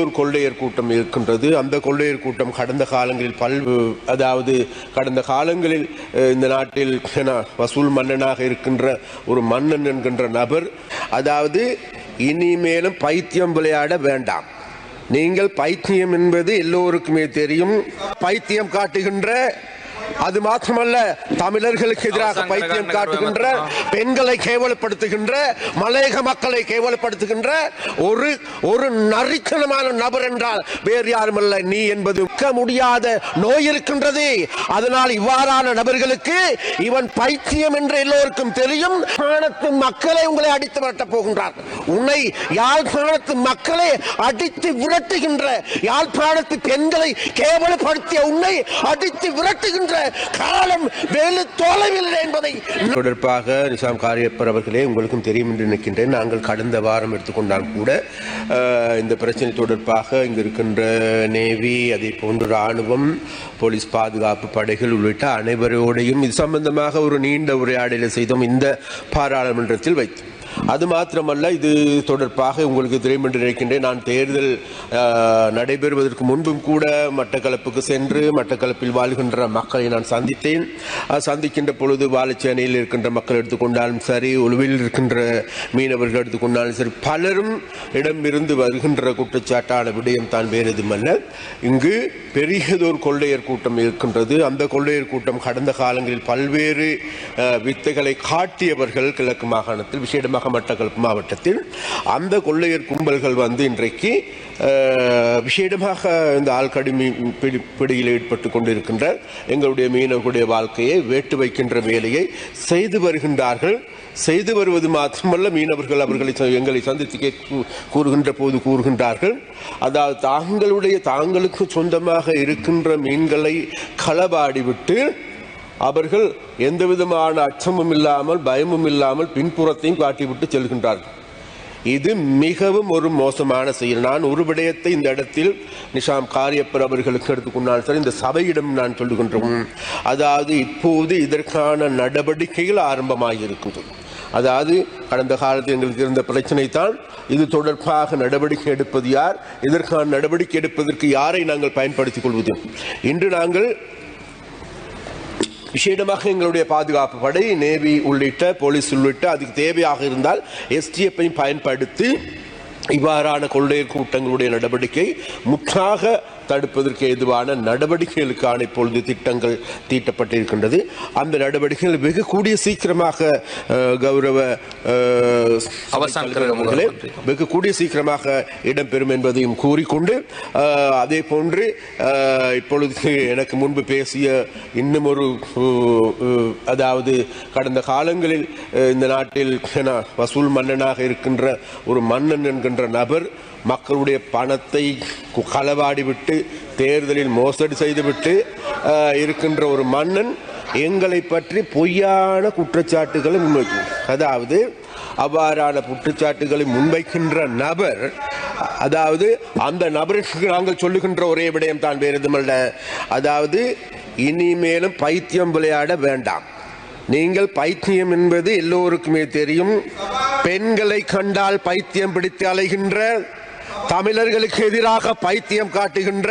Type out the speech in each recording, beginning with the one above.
ஒரு கொள்ளையர் கூட்டம் இருக்கின்றது. அந்த கொள்ளையர் கூட்டம் கடந்த காலங்களில் பல் அதாவது கடந்த காலங்களில் இந்த நாட்டில் வசூல் மன்னனாக இருக்கின்ற ஒரு மன்னன் என்கின்ற நபர் அதாவது இனிமேலும் பைத்தியம் விளையாட வேண்டாம். நீங்கள் பைத்தியம் என்பது எல்லோருக்குமே தெரியும். பைத்தியம் காட்டுகின்ற அது மாத்திரமல்ல தமிழர்களுக்கு எதிராக பைத்தியம் காட்டுகின்ற பெண்களை கேவலப்படுத்துகின்ற மலையக மக்களை கேவலப்படுத்துகின்ற ஒரு ஒரு நரித்தனமான நபர் என்றால் வேறு யாருமல்ல நீ என்பது முடியாத நோய் இருக்கின்றது. அதனால் இவ்வாறான நபர்களுக்கு இவன் பைத்தியம் என்று எல்லோருக்கும் தெரியும். யாழ்ப்பாணத்து மக்களை உங்களை அடித்து விரட்டப் போகின்றார். உன்னை யாழ்ப்பாணத்து மக்களை அடித்து விரட்டுகின்ற யாழ்ப்பாணத்து பெண்களை கேவலப்படுத்திய உன்னை அடித்து விரட்டுகின்ற காலம் வெகு தொலைவில் என்பதை தொடர்பாக நிசாம் காரியப்பர் அவர்களே உங்களுக்கும் தெரியும் என்று நினைக்கின்றேன். நாங்கள் கடந்த வாரம் எடுத்துக்கொண்டால் கூட இந்த பிரச்சனை தொடர்பாக இங்கு இருக்கின்ற நேவி அதே போன்று ராணுவம் போலீஸ் பாதுகாப்பு படைகள் உள்ளிட்ட அனைவரோடையும் இது சம்பந்தமாக ஒரு நீண்ட உரையாடலை செய்தோம். இந்த பாராளுமன்றத்தில் வைத்து அது மாத்திரமல்ல இது தொடர்பாக உங்களுக்கு தெரியும் என்று நினைக்கின்றேன் நான் தேர்தல் நடைபெறுவதற்கு முன்பும் கூட மட்டக்களப்புக்கு சென்று மட்டக்களப்பில் வாழ்கின்ற மக்களை நான் சந்தித்தேன். சந்திக்கின்ற பொழுது வாழைச்சேனையில் இருக்கின்ற மக்கள் எடுத்துக்கொண்டாலும் சரி உழுவில் இருக்கின்ற மீனவர்கள் எடுத்துக்கொண்டாலும் சரி பலரும் இடமிருந்து வருகின்ற குற்றச்சாட்டான விடயம் தான் வேறு எதுமல்ல இங்கு பெரியதொரு கொள்ளையர் கூட்டம் இருக்கின்றது. அந்த கொள்ளையர் கூட்டம் கடந்த காலங்களில் பல்வேறு வித்தைகளை காட்டியவர்கள் கிழக்கு மாகாணத்தில் விசேடமாக மட்டக்களப்பு மாவட்டத்தில் அந்த கொள்ளையர் கும்பல்கள் வந்து இன்றைக்கு விசேடமாக இந்த ஆழ்கடி பிடி பிடியில் ஈடுபட்டு கொண்டிருக்கின்ற எங்களுடைய மீனவர்களுடைய வாழ்க்கையை வேட்டு வைக்கின்ற வேலையை செய்து வருகின்றார்கள். செய்து வருவது மாத்திரமல்ல மீனவர்கள் அவர்களை ச- எங்களை சந்தித்து கூறுகின்ற போது கூறுகின்றார்கள். அதாவது தாங்களுடைய தாங்களுக்கு சொந்தமாக இருக்கின்ற மீன்களை களவாடி விட்டு அவர்கள் எந்த விதமான அச்சமும் இல்லாமல் பயமும் இல்லாமல் பின்புறத்தையும் காட்டிவிட்டு செல்கின்றார்கள். இது மிகவும் ஒரு மோசமான செயல். நான் ஒரு விடயத்தை இந்த இடத்தில் நிஷாம் காரியப்பர் அவர்களுக்கு எடுத்துக்கொண்டால் சரி இந்த சபையிடம் நான் சொல்லுகின்றோம் அதாவது இப்போது இதற்கான நடவடிக்கைகள் ஆரம்பமாக இருக்கின்றது அதாவது கடந்த காலத்தில் எங்களுக்கு இருந்த பிரச்சனை தான் இது தொடர்பாக நடவடிக்கை எடுப்பது யார் இதற்கான நடவடிக்கை எடுப்பதற்கு யாரை நாங்கள் பயன்படுத்திக் கொள்வது? இன்று நாங்கள் விசேடமாக எங்களுடைய பாதுகாப்பு படை நேவி உள்ளிட்ட போலீஸ் உள்ளிட்ட அதுக்கு தேவையாக இருந்தால் எஸ்டிஎஃப்பை பயன்படுத்தி இவ்வாறான கொள்ளையர் கூட்டங்களுடைய நடவடிக்கை முற்றாக தடுப்பதற்கு ஏதுவான நடவடிக்கைகளுக்கான இப்பொழுது திட்டங்கள் தீட்டப்பட்டிருக்கின்றது. அந்த நடவடிக்கைகள் வெகு கூடிய சீக்கிரமாக கௌரவ அவர்களே, வெகு கூடிய சீக்கிரமாக இடம்பெறும் என்பதையும் கூறிக்கொண்டு அதே போன்று இப்பொழுது எனக்கு முன்பு பேசிய இன்னும் ஒரு அதாவது கடந்த காலங்களில் இந்த நாட்டில் வசூல் மன்னனாக இருக்கின்ற ஒரு மன்னன் என்கின்ற நபர் மக்களுடைய பணத்தை களவாடிவிட்டு தேர்தலில் மோசடி செய்துவிட்டு இருக்கின்ற ஒரு மன்னன் எங்களை பற்றி பொய்யான குற்றச்சாட்டுகளை முன்வைக்கும். அதாவது அவ்வாறான குற்றச்சாட்டுகளை முன்வைக்கின்ற நபர் அதாவது அந்த நபருக்கு நாங்கள் சொல்லுகின்ற ஒரே விடயம் தான் வேறு எதுமல்ல அதாவது இனிமேலும் பைத்தியம் விளையாட வேண்டாம். நீங்கள் பைத்தியம் என்பது எல்லோருக்குமே தெரியும். பெண்களை கண்டால் பைத்தியம் பிடித்து அலைகின்ற தமிழர்களுக்கு எதிராக பைத்தியம் காட்டுகின்ற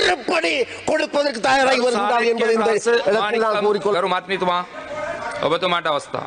மறுபடி கொடுப்பதற்கு தயாராகி வருகிறார் என்பதை இந்த இடத்தில் நான் கூறிக்கொள்ளும் ஆத்மித்துமா ஒபத்துமாட்ட அவஸ்தா.